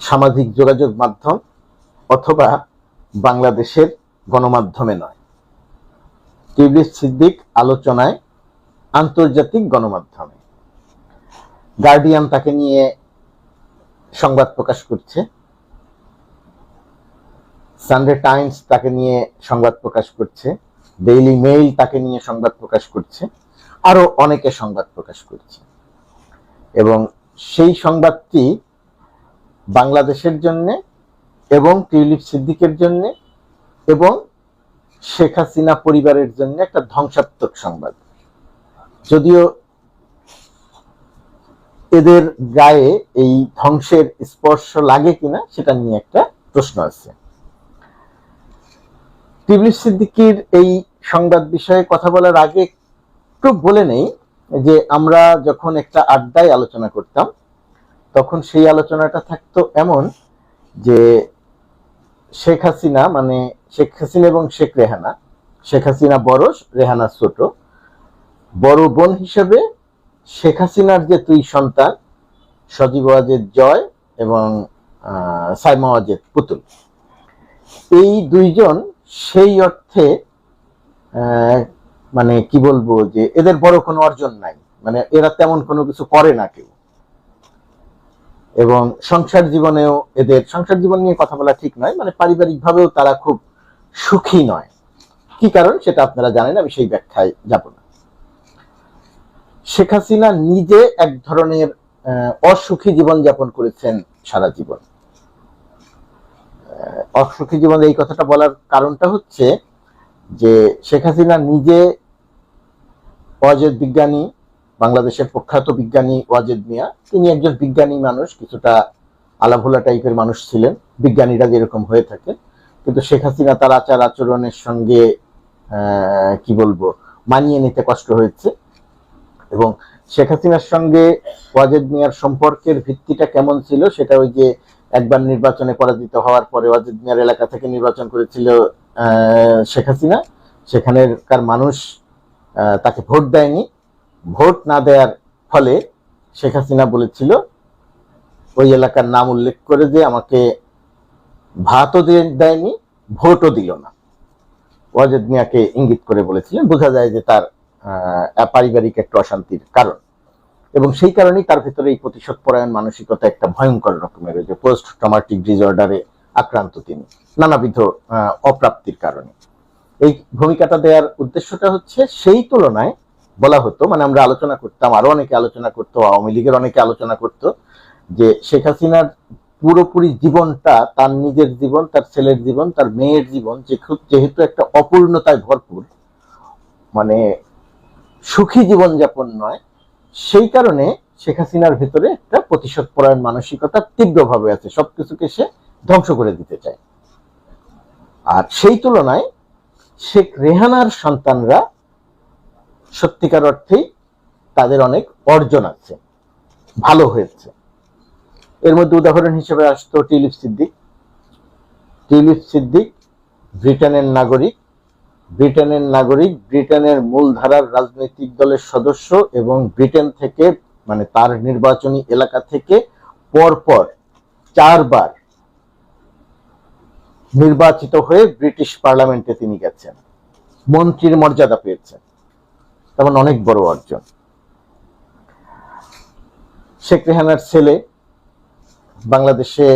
সামাজিক যোগাযোগ মাধ্যম অথবা বাংলাদেশের গণমাধ্যমে নয়। টিবলিস সিদ্দিক আলোচনায় আন্তর্জাতিক গণমাধ্যমে। গার্ডিয়ান তাকে নিয়ে সংবাদ প্রকাশ করছে। সানডে টাইমস তাকে নিয়ে সংবাদ প্রকাশ করছে। ডেইলি মেইল তাকে নিয়ে সংবাদ প্রকাশ করছে। আরও অনেকে সংবাদ প্রকাশ করছে। এবং সেই সংবাদটি বাংলাদেশের জন্য এবং টিউলিপ সিদ্দিকের জন্য এবং শেখ হাসিনা পরিবারের জন্য একটা ধ্বংসাত্মক সংবাদ। যদিও এদের গায়ে এই ধ্বংসের স্পর্শ লাগে কিনা সেটা নিয়ে একটা প্রশ্ন আছে। টিবলিপ সিদ্দিকির এই সংবাদ বিষয়ে কথা বলার আগে একটু বলে নেই যে আমরা যখন একটা আড্ডায় আলোচনা করতাম তখন সেই আলোচনাটা থাকতো এমন যে শেখ হাসিনা মানে শেখ হাসিনা এবং শেখ রেহানা, শেখ হাসিনা বড় রেহানা ছোট, বড় বোন হিসেবে শেখ হাসিনার যে দুই সন্তান, সজীব ওয়াজেদ জয় এবং সাইমা ওয়াজেদ পুতুল। এই দুইজন সেই অর্থে মানে কি বলব যে এদের বড় কোনো অর্জন নাই। মানে এরা তেমন কোনো কিছু করে না কেউ। এবং সংসার জীবনেও এদের, সংসার জীবন নিয়ে কথা বলা ঠিক নয় মানে পারিবারিক ভাবেও তারা খুব সুখী নয়। কি কারণ? সেটা আপনারা জানেন, আমি সেই ব্যাখ্যায় যাব না। শেখ হাসিনা নিজে এক ধরনের অসুখী জীবন যাপন করেছেন সারা জীবন। অসুখী জীবন এই কথাটা বলার কারণটা হচ্ছে যে শেখ হাসিনা নিজে ওয়াজেদ বিজ্ঞানী বাংলাদেশের প্রখ্যাত বিজ্ঞানী ওয়াজেদ মিয়া। তিনি একজন বিজ্ঞানী মানুষ, কিছুটা আলাভোলা টাইপের মানুষ ছিলেন, বিজ্ঞানীরা যেরকম হয়ে থাকে কিন্তু শেখ হাসিনা তার আচার আচরণের সঙ্গে কি বলব, মানিয়ে নিতে কষ্ট হয়েছে। এবং শেখ হাসিনার সঙ্গে ওয়াজেদ মিয়ার সম্পর্কের ভিত্তিটা কেমন ছিল, সেটা ওই যে একবার নির্বাচনে পরাজিত হওয়ার পরে ওয়াজেদ মিয়ার এলাকা থেকে নির্বাচন করেছিল শেখ হাসিনা। সেখানেকার মানুষ তাকে ভোট দেয়নি। ভোট না দেওয়ার ফলে শেখ হাসিনা বলেছিল, ওই এলাকার নাম উল্লেখ করে যে আমাকে ভাতও দেয়নি, ভোটও দিল না। ওয়াজেদ মিয়াকে ইঙ্গিত করে বলেছিলেন, বোঝা যায় যে তার পারিবারিক একটা অশান্তির কারণ। এবং সেই কারণেই তার ভিতরে এই প্রতিশোধ পরায়ণ মানসিকতা একটা ভয়ঙ্কর রকমের যে পোস্ট ট্রমাটিক ডিসঅর্ডারে আক্রান্ত তিনি, নানাবিধ অপ্রাপ্তির কারণে। এই ভূমিকাটা দেওয়ার উদ্দেশ্যটা হচ্ছে, সেই তুলনায় বলা হতো মানে আমরা আলোচনা করতাম, আরও অনেকে আলোচনা করতো, আওয়ামী লীগের অনেকে আলোচনা করতো, যে শেখ হাসিনার পুরোপুরি জীবনটা তার নিজের জীবন, তার ছেলের জীবন, তার মেয়ের জীবন যেহেতু একটা অপূর্ণতায় ভরপুর মানে সুখী জীবন যাপন নয়, সেই কারণে শেখ হাসিনার ভেতরে একটা প্রতিশোধ পরায়ণ মানসিকতা তীব্রভাবে আছে, সবকিছুকে সে ধ্বংস করে দিতে চায়। আর সেই তুলনায় শেখ রেহানার সন্তানরা সত্যিকার অর্থেই তাদের অনেক অর্জন আছে, ভালো হয়েছে। এর মধ্যে উদাহরণ হিসেবে আসতো টিলিপ সিদ্দিক। টিলিপ সিদ্দিক ব্রিটেনের নাগরিক ব্রিটেনের নাগরিক, ব্রিটেনের মূলধারার রাজনৈতিক দলের সদস্য এবং ব্রিটেন থেকে মানে তার নির্বাচনী এলাকা থেকে পরপর চারবার নির্বাচিত হয়ে ব্রিটিশ পার্লামেন্টে তিনি গেছেন। মন্ত্রীর মর্যাদা পেয়েছেন। তেমন অনেক বড় অর্জন শেখ রেহানার ছেলে বাংলাদেশে,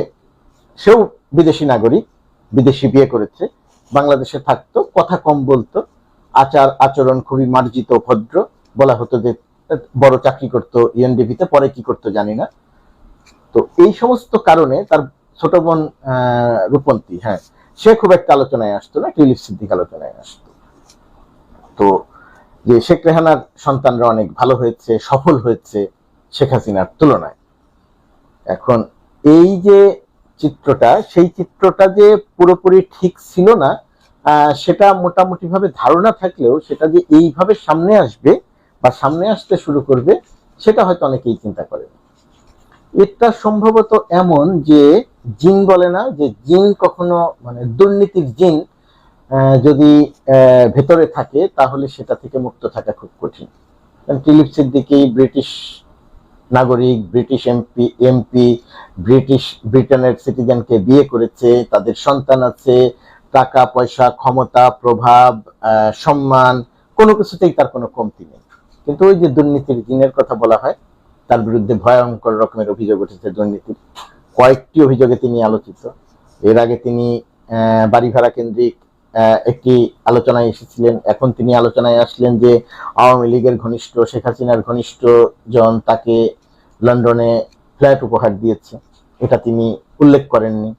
সেও বিদেশি নাগরিক, বিদেশি বিয়ে করেছে, বাংলাদেশে থাকতো, কথা কম বলতো, আচার আচরণ খুবই মার্জিত ভদ্র, বলা হতো যে বড় চাকরি করতো ইএনডিভিতে পরে কি করতো জানি না। তো এই সমস্ত কারণে তার ছোট বোন রূপন্তী হ্যাঁ সে খুব একটা আলোচনায় আসতো না টিলিপ সিদ্দিক আলোচনায় আসতো। তো যে শেখ রেহানার সন্তানরা অনেক ভালো হয়েছে, সফল হয়েছে শেখ হাসিনার তুলনায়। এখন এই যে চিত্রটা, সেই চিত্রটা যে পুরোপুরি ঠিক ছিল না সেটা মোটামুটি ভাবে ধারণা থাকলেও সেটা যে এইভাবে সামনে আসবে বা সামনে আসতে শুরু করবে, সেটা হয়তো অনেকেই চিন্তা করে এটা সম্ভবত এমন যে জিন বলে না, যে জিন কখনো মানে দুর্নীতির জিন যদি ভেতরে থাকে, তাহলে সেটা থেকে মুক্ত থাকা খুব কঠিন। টিলিপ সিদ্দিকি ব্রিটিশ নাগরিক, ব্রিটিশ এমপি এমপি, ব্রিটিশ ব্রিটেনের সিটিজেনকে বিয়ে করেছে, তাদের সন্তান আছে, টাকা, পয়সা, ক্ষমতা, প্রভাব সম্মান, কোনো কিছুতেই তার কোনো কমতি নেই। কিন্তু ওই যে দুর্নীতির জিনের কথা বলা হয়, তার বিরুদ্ধে ভয়ঙ্কর রকমের অভিযোগ উঠেছে দুর্নীতির। কয়েকটি অভিযোগে তিনি আলোচিত। এর আগে তিনি বাড়ি ভাড়া কেন্দ্রিক একটি আলোচনায় এসেছিলেন। এখন তিনি আলোচনায় আসলেন যে আওয়ামী লীগের ঘনিষ্ঠ শেখ হাসিনার ঘনিষ্ঠ জন তাকে লন্ডনে ফ্ল্যাট উপহার দিয়েছে। এটা তিনি উল্লেখ করেননি।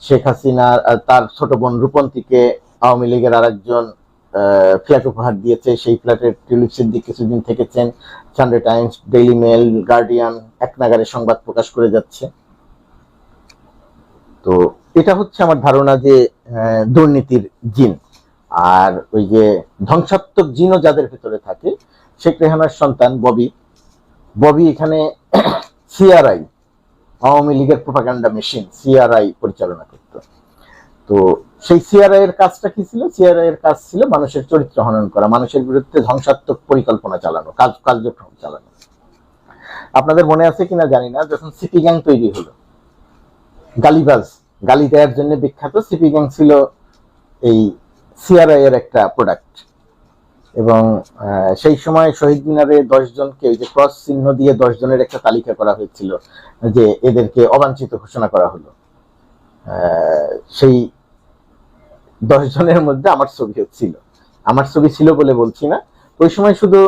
শেখ হাসিনা আহ, তার ছোট বোন রূপন্তীকে আওয়ামী লীগের আরেকজন ফ্ল্যাট উপহার দিয়েছে। সেই ফ্ল্যাটের টিউলিপ সিদ্দিক কিছুদিন থেকেছেন। Sunday Times Daily Mail Guardian এক নাগারে সংবাদ প্রকাশ করে যাচ্ছে। তো এটা হচ্ছে আমার ধারণা যে দুর্নীতির জিন। আর ওই যে ধ্বংসাত্মক জিনও যাদের ভেতরে থাকে, শেখ রেহানার সন্তান ববি। ববি এখানে সিআরআই, আওয়ামী লীগের প্রোপাগান্ডা মেশিন সিআরআই পরিচালনা করত। তো সেই সিআরআই এর কাজটা কি ছিল? সিআরআই এর কাজ ছিল মানুষের চরিত্র হনন করা, মানুষের বিরুদ্ধে ধ্বংসাত্মক পরিকল্পনা চালানো, কাজ, কার্যক্রম চালানো। আপনাদের মনে আছে কিনা জানি না, যখন সিটি গ্যাং তৈরি হলো, গালিবাজ গালি দেওয়ার জন্য বিখ্যাত সিপি গ্যাং ছিল এই সিআরআই এর একটা প্রোডাক্ট এবং সেই সময় শহীদ মিনারে দশ জনকে ওই যে ক্রস চিহ্ন দিয়ে দশ জনের একটা তালিকা করা হয়েছিল যে এদেরকে অবাঞ্ছিত ঘোষণা করা হলো। সেই দশ জনের মধ্যে আমার ছবিও ছিল। আমার ছবি ছিল বলে বলছি না। ওই সময় শুধু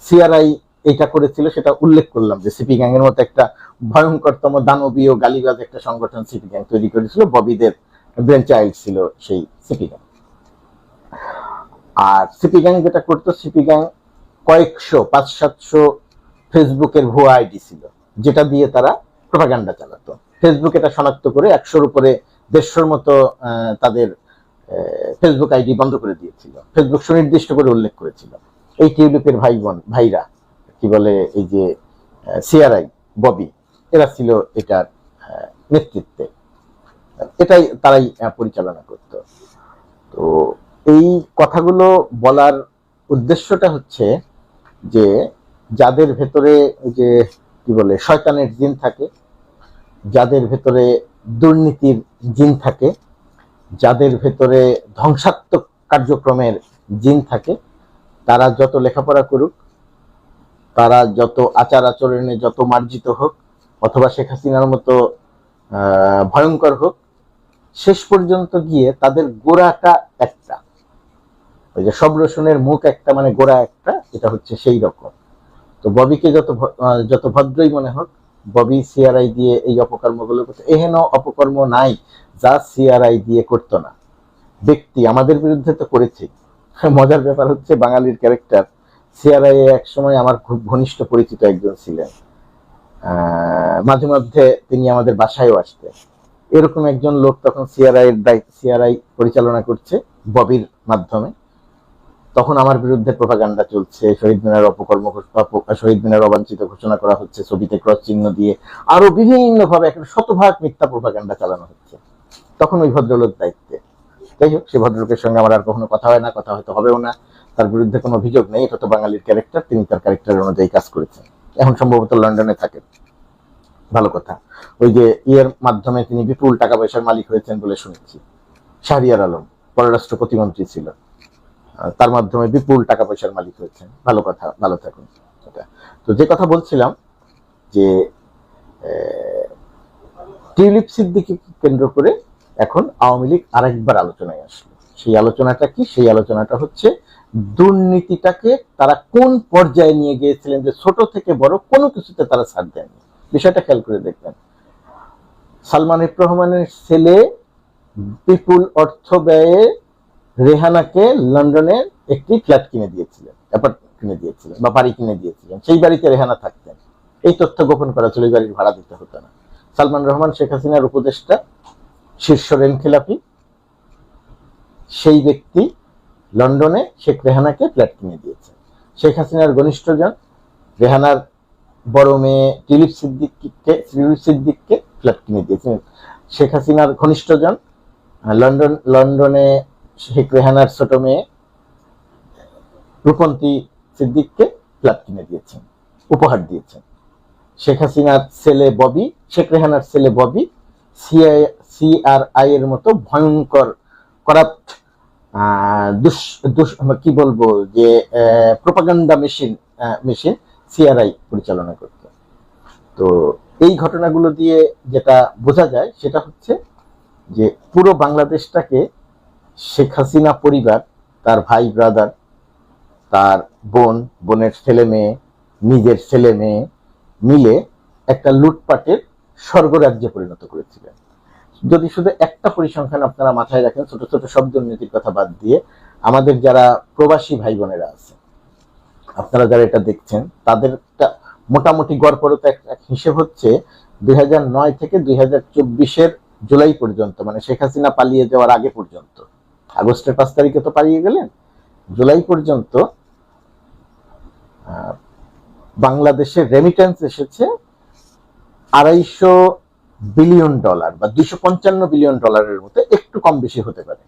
সিআরআই এটা করেছিল, সেটা উল্লেখ করলাম যে সিপি গ্যাং এর মতো একটা ভয়ঙ্করতম দানবীয় গালিবাজ একটা সংগঠন সিপি গ্যাং তৈরি করেছিল ববিদের ব্রেন চাইল্ড ছিল সেই সিপি গ্যাং। আর সিপি গ্যাং যেটা করতো, সিপি গ্যাং কয়েকশো পাঁচ সাতশো ফেসবুকের ভুয়া আইডি ছিল, যেটা দিয়ে তারা প্রোপাগান্ডা চালাতো। ফেসবুক এটা শনাক্ত করে একশোর উপরে, দেড়শোর মতো তাদের ফেসবুক আইডি বন্ধ করে দিয়েছিল। ফেসবুক সুনির্দিষ্ট করে উল্লেখ করেছিল। এই টিউলিপের ভাই বোন, ভাইরা কি বলে, এই যে সিআরআই ববি, এরা ছিল এটার নেতৃত্বে। এটাই তারাই পরিচালনা করত। তো এই কথাগুলো বলার উদ্দেশ্যটা হচ্ছে যে, যাদের ভেতরে যে, কি বলে, শয়তানের জিন থাকে, যাদের ভেতরে দুর্নীতির জিন থাকে, যাদের ভেতরে ধ্বংসাত্মক কার্যক্রমের জিন থাকে, তারা যত লেখাপড়া করুক তারা যত আচার আচরণে যত মার্জিত হোক, অথবা শেখ হাসিনার মতো ভয়ঙ্কর হোক, শেষ পর্যন্ত গিয়ে তাদের গোড়াটা একটা। ওই যে সব রসুনের মুখ একটা মানে গোড়া একটা, এটা হচ্ছে সেই রকম। তো ববিকে যত যত ভদ্রই মনে হোক, ববি সিআরআই দিয়ে এই অপকর্মগুলো করতে, এহেন অপকর্ম নাই, যা সিআরআই দিয়ে করতো না। ব্যক্তি আমাদের বিরুদ্ধে তো করেছে। মজার ব্যাপার হচ্ছে বাঙালির ক্যারেক্টার সিআরআই এক সময় আমার খুব ঘনিষ্ঠ পরিচিত একজন ছিলেন। মাঝে মধ্যে তিনি আমাদের বাসায়ও আসতেন। এরকম একজন লোক তখন সিআরআই এর দায়িত্ব, সিআরআই পরিচালনা করছে ববির মাধ্যমে। তখন আমার বিরুদ্ধে প্রোপাগান্ডা চলছে, শহীদ মিনার অপকর্ম শহীদ মিনার অবাঞ্ছিত ঘোষণা করা হচ্ছে, ছবিতে ক্রস চিহ্ন দিয়ে আরও বিভিন্ন ভাবে একটা শতভাগ মিথ্যা প্রোপাগান্ডা চালানো হচ্ছে। তখন ওই ভদ্রলোক দায়িত্বে। যাই হোক, সে ভদ্রলোকের সঙ্গে আমার আর কখনো কথা হয় না, কথা হয়তো হবেও না। তার বিরুদ্ধে কোনো অভিযোগ নেই, এটা তো বাঙালির ক্যারেক্টার তিনি তার ক্যারেক্টার অনুযায়ী কাজ করেছেন। এখন সম্ভবত লন্ডনে থাকেন ভালো কথা। ওই যে ইয়ের মাধ্যমে তিনি বিপুল টাকা পয়সার মালিক হয়েছেন বলে শুনেছি। শাহরিয়ার আলম, পররাষ্ট্র প্রতিমন্ত্রী ছিল তার মাধ্যমে বিপুল টাকা পয়সার মালিক হয়েছেন। ভালো কথা, ভালো থাকুন। তো যে কথা বলছিলাম, যে টিউলিপ সিদ্দিকে কেন্দ্র করে এখন আওয়ামী লীগ আরেকবার আলোচনায় আসলো। সেই আলোচনাটা কি? সেই আলোচনাটা হচ্ছে দুর্নীতিটাকে তারা কোন পর্যায়ে নিয়ে গিয়েছিলেন যে ছোট থেকে বড় কোনো কিছুতে তারা ছাড় দেননি? বিষয়টা খেয়াল করে দেখবেন। সালমান রহমানের ছেলে বিপুল অর্থ ব্যয়ে রেহানাকে লন্ডনে একটি ফ্ল্যাট কিনে দিয়েছিলেন, অ্যাপার্টমেন্ট কিনে দিয়েছিলেন বা বাড়ি কিনে দিয়েছিলেন। সেই বাড়িতে রেহানা থাকতেন। এই তথ্য গোপন করা ছিল বাড়ির ভাড়া দিতে হতো না। সালমান রহমান, শেখ হাসিনার উপদেষ্টা, শীর্ষ রেল খেলাপি সেই ব্যক্তি লন্ডনে শেখ রেহানাকে ফ্ল্যাট কিনে দিয়েছেন শেখ হাসিনার ঘনিষ্ঠজন রেহানার বড় মেয়ে টিলিপ সিদ্দিককে টিলিপ সিদ্দিককে ফ্ল্যাট কিনে দিয়েছেন শেখ হাসিনার ঘনিষ্ঠজন লন্ডন, লন্ডনে শেখ রেহানার ছোট মেয়ে রূপন্তী সিদ্দিককে ফ্ল্যাট কিনে দিয়েছেন উপহার দিয়েছেন শেখ হাসিনার ছেলে ববি, শেখ রেহানার ছেলে ববি সিআই সিআরআই এর মতো ভয়ঙ্কর করাপ্ট কি বলব যে প্রোপাগান্ডা মেশিন মেশিন সিআরআই পরিচালনা করত। তো এই ঘটনাগুলো দিয়ে যেটা বোঝা যায়, সেটা হচ্ছে যে পুরো বাংলাদেশটাকে শেখ হাসিনা পরিবার, তার ভাই ব্রাদার তার বোন, বোনের ছেলে মেয়ে, নিজের ছেলে মেয়ে মিলে একটা লুটপাটের স্বর্গরাজ্যে পরিণত করেছিলেন। যদি শুধু একটা পরিসংখ্যান আপনারা মাথায় রাখেন, ছোট ছোট সব দুর্নীতির কথা বাদ দিয়ে, আমাদের যারা প্রবাসী ভাই বোনেরা আছে, আপনারা যারা এটা দেখছেন তাদের মোটামুটি গড়পড়তা এক হিসেব হচ্ছে দুই হাজার নয় থেকে দুই এর জুলাই পর্যন্ত মানে শেখ হাসিনা পালিয়ে যাওয়ার আগে পর্যন্ত। আগস্টের পাঁচ তারিখে তো পালিয়ে গেলেন। জুলাই পর্যন্ত বাংলাদেশের রেমিটেন্স এসেছে আড়াইশো বিলিয়ন ডলার বা দুইশো পঞ্চান্ন বিলিয়ন ডলারের মতো একটু কম বেশি হতে পারে।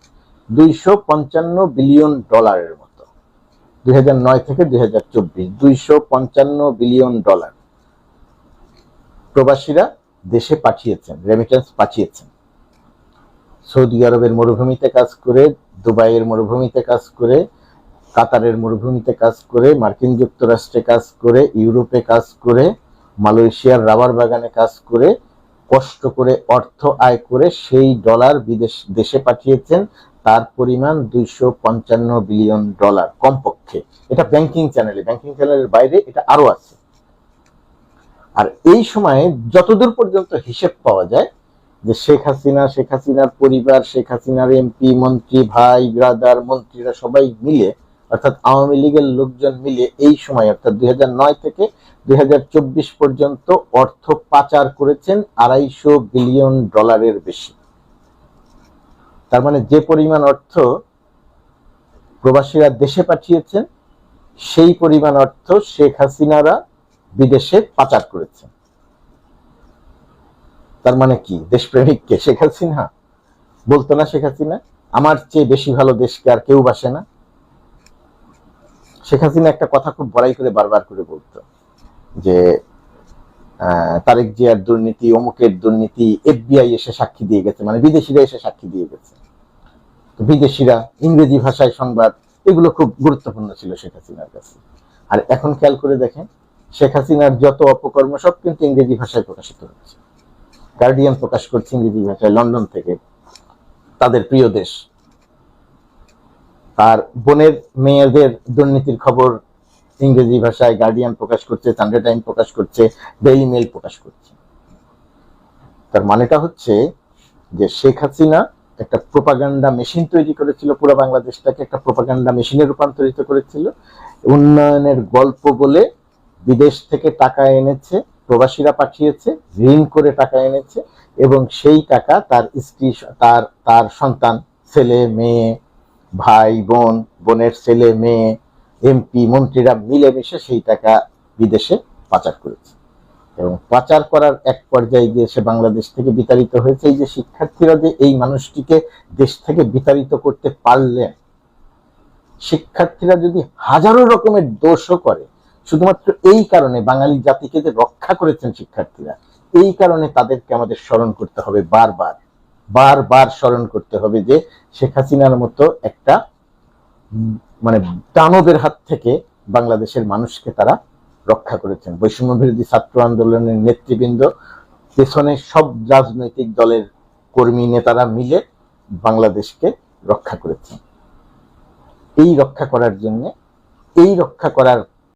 দুইশো পঞ্চান্ন বিলিয়ন ডলারের মতো। দুই নয় থেকে দুই হাজার বিলিয়ন ডলার। প্রবাসীরা দেশে পাঠিয়েছেন রেমিটেন্স পাঠিয়েছেন। সৌদি আরবের মরুভূমিতে কাজ করে, দুবাইয়ের মরুভূমিতে কাজ করে, কাতারের মরুভূমিতে কাজ করে, মার্কিন যুক্তরাষ্ট্রে কাজ করে, ইউরোপে কাজ করে, মালয়েশিয়ার রাবার বাগানে কাজ করে কষ্ট করে, অর্থ আয় করে সেই ডলার বিদেশ, দেশে পাঠিয়েছেন। তার পরিমাণ দুইশো পঞ্চান্ন বিলিয়ন ডলার কমপক্ষে। এটা ব্যাংকিং চ্যানেলে, ব্যাংকিং চ্যানেলের বাইরে এটা আরও আছে। আর এই সময়ে যতদূর পর্যন্ত হিসেব পাওয়া যায়, যে শেখ হাসিনা, শেখ হাসিনার পরিবার, শেখ হাসিনার এমপি, মন্ত্রী, ভাই, ব্রাদার, মন্ত্রীরা সবাই মিলে অর্থাৎ আওয়ামী লীগের লোকজন মিলে এই সময়, অর্থাৎ দুই হাজার নয় থেকে দুই হাজার চব্বিশ পর্যন্ত অর্থ পাচার করেছেন আড়াইশো বিলিয়ন ডলারের বেশি। তার মানে যে পরিমাণ অর্থ প্রবাসীরা দেশে পাঠিয়েছেন, সেই পরিমাণ অর্থ শেখ হাসিনারা বিদেশে পাচার করেছেন। তার মানে কি? দেশপ্রেমিক কে? শেখ হাসিনা? বলতো না শেখ হাসিনা, আমার চেয়ে বেশি ভালো দেশকে আর কেউ বাসে না। শেখ হাসিনা একটা কথা খুব বড়াই করে বারবার করে বলতো যে তারেক জিয়ার দুর্নীতি, অমুকের দুর্নীতি, এফবিআই এসে সাক্ষী দিয়ে গেছে মানে বিদেশিরা এসে সাক্ষী দিয়ে গেছে। তো বিদেশিরা, ইংরেজি ভাষায় সংবাদ, এগুলো খুব গুরুত্বপূর্ণ ছিল শেখ হাসিনার কাছে। আর এখন খেয়াল করে দেখেন, শেখ হাসিনার যত অপকর্ম সব কিন্তু ইংরেজি ভাষায় প্রকাশিত হচ্ছে। গার্ডিয়ান প্রকাশ করছে ইংরেজি ভাষায়, লন্ডন থেকে। তাদের প্রিয় দেশ। আর বোনের মেয়েদের দুর্নীতির খবর ইংরেজি ভাষায় গার্ডিয়ান প্রকাশ করছে সানডে টাইম প্রকাশ করছে ডেইলি মেল প্রকাশ করছে। তার মানেটা হচ্ছে যে শেখ হাসিনা একটা প্রোপাগান্ডা মেশিন তৈরি করেছিল, পুরো বাংলাদেশটাকে একটা প্রোপাগান্ডা মেশিনে রূপান্তরিত করেছিল। উন্নয়নের গল্প বলে বিদেশ থেকে টাকা এনেছে, প্রবাসীরা পাঠিয়েছে, ঋণ করে টাকা এনেছে এবং সেই টাকা তার স্ত্রী, তার তার সন্তান, ছেলে, মেয়ে ভাই, বোন, বোনের ছেলে, মেয়ে, এমপি, মন্ত্রীরা মিলেমিশে সেই টাকা বিদেশে পাচার করেছে। এবং পাচার করার এক পর্যায়ে গিয়ে সে বাংলাদেশ থেকে বিতাড়িত হয়েছে। এই যে শিক্ষার্থীরা যে এই মানুষটিকে দেশ থেকে বিতাড়িত করতে পারলেন, শিক্ষার্থীরা যদি হাজারো রকমের দোষও করে, শুধুমাত্র এই কারণে বাঙালি জাতিকে যে রক্ষা করেছেন শিক্ষার্থীরা, এই কারণে তাদেরকে আমাদের স্মরণ করতে হবে বারবার। বারবার স্মরণ করতে হবে যে শেখ হাসিনার মতো একটা মানে দানবের হাত থেকে বাংলাদেশের মানুষকে তারা রক্ষা করেছেন। বৈষম্য বিরোধী ছাত্র আন্দোলনের নেতৃবৃন্দ, পেছনে সব রাজনৈতিক দলের কর্মী নেতারা মিলে বাংলাদেশকে রক্ষা করেছেন। এই রক্ষা করার জন্য, এই রক্ষা করার